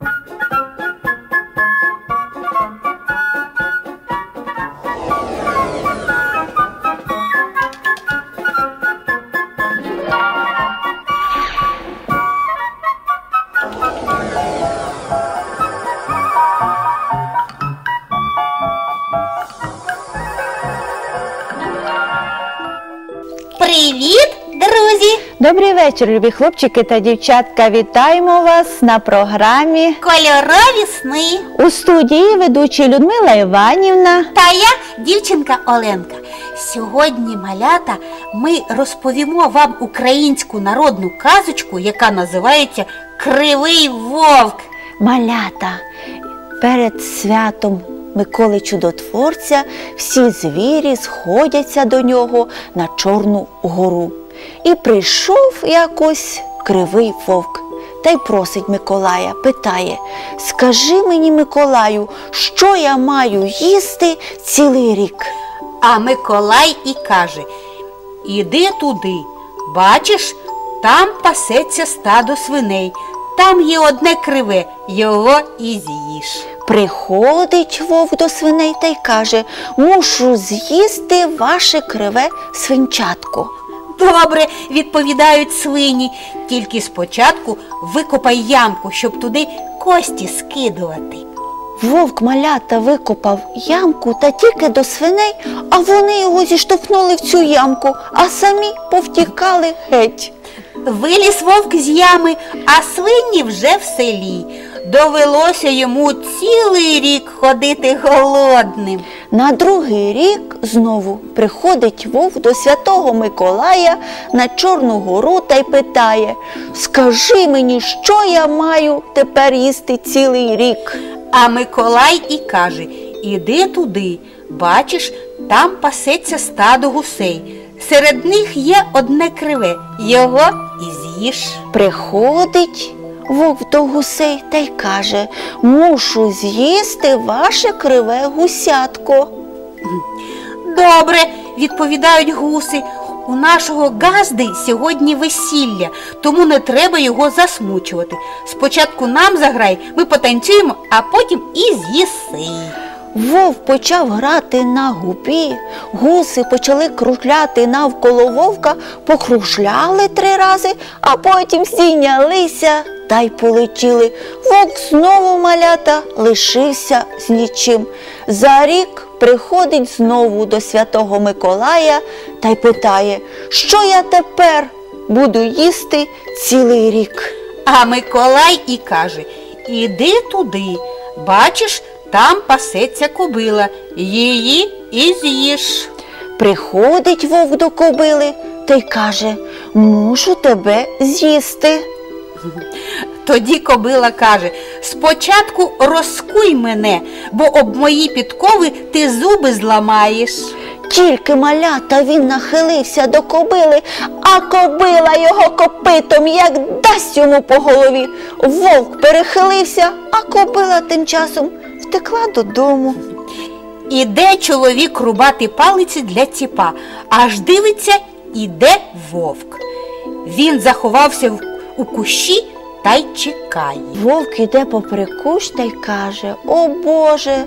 Thank you. Добрий вечір, любі хлопчики та дівчатка. Вітаємо вас на програмі Кольорові сни. у студії ведучі Людмила Іванівна. Та я дівчинка Оленка. Сьогодні, малята, ми розповімо вам українську народну казочку, яка називається Кривий вовк. Малята. Перед святом Миколи Чудотворця всі звірі сходяться до нього на Чорну гору. І прийшов якось кривий вовк. Та й просить Миколая, питає: Скажи мені, Миколаю, що я маю їсти цілий рік? А Миколай і каже: Іди туди, бачиш, там пасеться стадо свиней. Там є одне криве, його і з'їж. Приходить вовк до свиней та й каже: мушу з'їсти ваше криве свинчатко. Добре, відповідають свині. Тільки спочатку викопай ямку, щоб туди кості скидувати. Вовк малята викопав ямку та тільки до свиней, а вони його зіштовхнули в цю ямку, а самі повтікали геть. Виліз вовк з ями, а свині вже в селі. Довелося йому цілий рік ходити голодним. На другий рік знову приходить вовк до святого Миколая на Чорну гору та й питає: Скажи мені, що я маю тепер їсти цілий рік? А Миколай і каже: Іди туди, бачиш, там пасеться стадо гусей. Серед них є одне криве, його і з'їж. Приходить вовк до гусей та й каже: Мушу з'їсти ваше криве гусятко. Добре, відповідають гуси. У нашого газди сьогодні весілля, тому не треба його засмучувати. Спочатку нам заграй, ми потанцюємо, а потім і з'їси. Вовк почав грати на губі, гуси почали кружляти навколо вовка, покружляли три рази, а потім стійнялися та й полетіли. Вовк знову малята лишився з нічим. За рік приходить знову до святого Миколая та й питає, що я тепер буду їсти цілий рік. А Миколай і каже: Іди туди, бачиш, там пасеться кобила, її і з'їж. Приходить вовк до кобили та й каже, мушу тебе з'їсти. Тоді кобила каже: спочатку розкуй мене, бо об мої підкови ти зуби зламаєш. Тільки малята він нахилився до кобили, а кобила його копитом як дасть йому по голові. Вовк перехилився, а кобила тим часом втекла додому. Іде чоловік рубати палиці для ціпа, аж дивиться, іде вовк. Він заховався в- у кущі та й чекає. Вовк іде попри кущ та й каже: О Боже,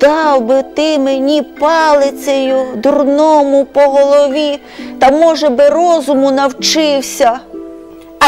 дав би ти мені палицею дурному по голові, та може би розуму навчився.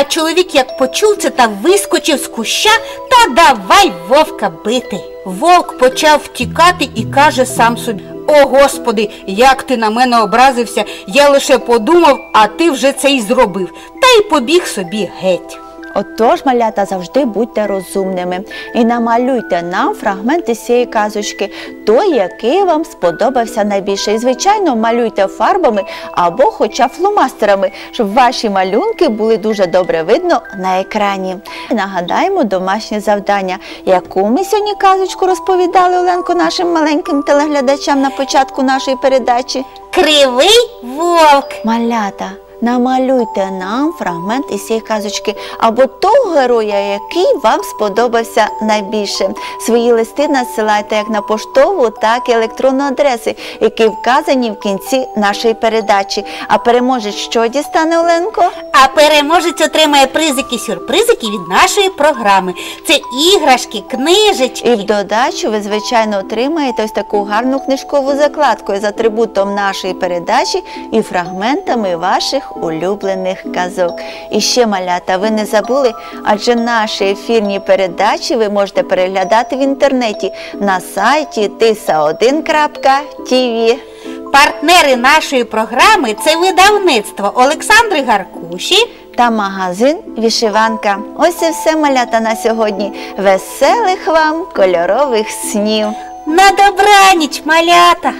А чоловік, як почув це, та вискочив з куща та давай вовка бити. Вовк почав втікати і каже сам собі: О Господи, як ти на мене образився, я лише подумав, а ти вже це й зробив, та й побіг собі геть. Отож, малята, завжди будьте розумними і намалюйте нам фрагменти цієї казочки, той, який вам сподобався найбільше. І, звичайно, малюйте фарбами або хоча фломастерами, щоб ваші малюнки були дуже добре видно на екрані. Нагадаємо домашнє завдання, яку ми сьогодні казочку розповідали Оленко нашим маленьким телеглядачам на початку нашої передачі. Кривий вовк. Малята, Намалюйте нам фрагмент із цієї казочки або того героя, який вам сподобався найбільше. Свої листи надсилайте як на поштову, так і електронну адреси, які вказані в кінці нашої передачі. А переможець що дістане Оленко? А переможець отримає призики сюрпризики від нашої програми. Це іграшки, книжечки. І в додачу ви, звичайно, отримаєте ось таку гарну книжкову закладку з атрибутом нашої передачі і фрагментами ваших улюблених казок. І ще малята, ви не забули, адже наші ефірні передачі ви можете переглядати в інтернеті на сайті tisa1.tv. Партнери нашої програми це видавництво Олександри Гаркуші. Та магазин Вішиванка. Ось і все малята на сьогодні. Веселих вам кольорових снів! На добраніч, малята!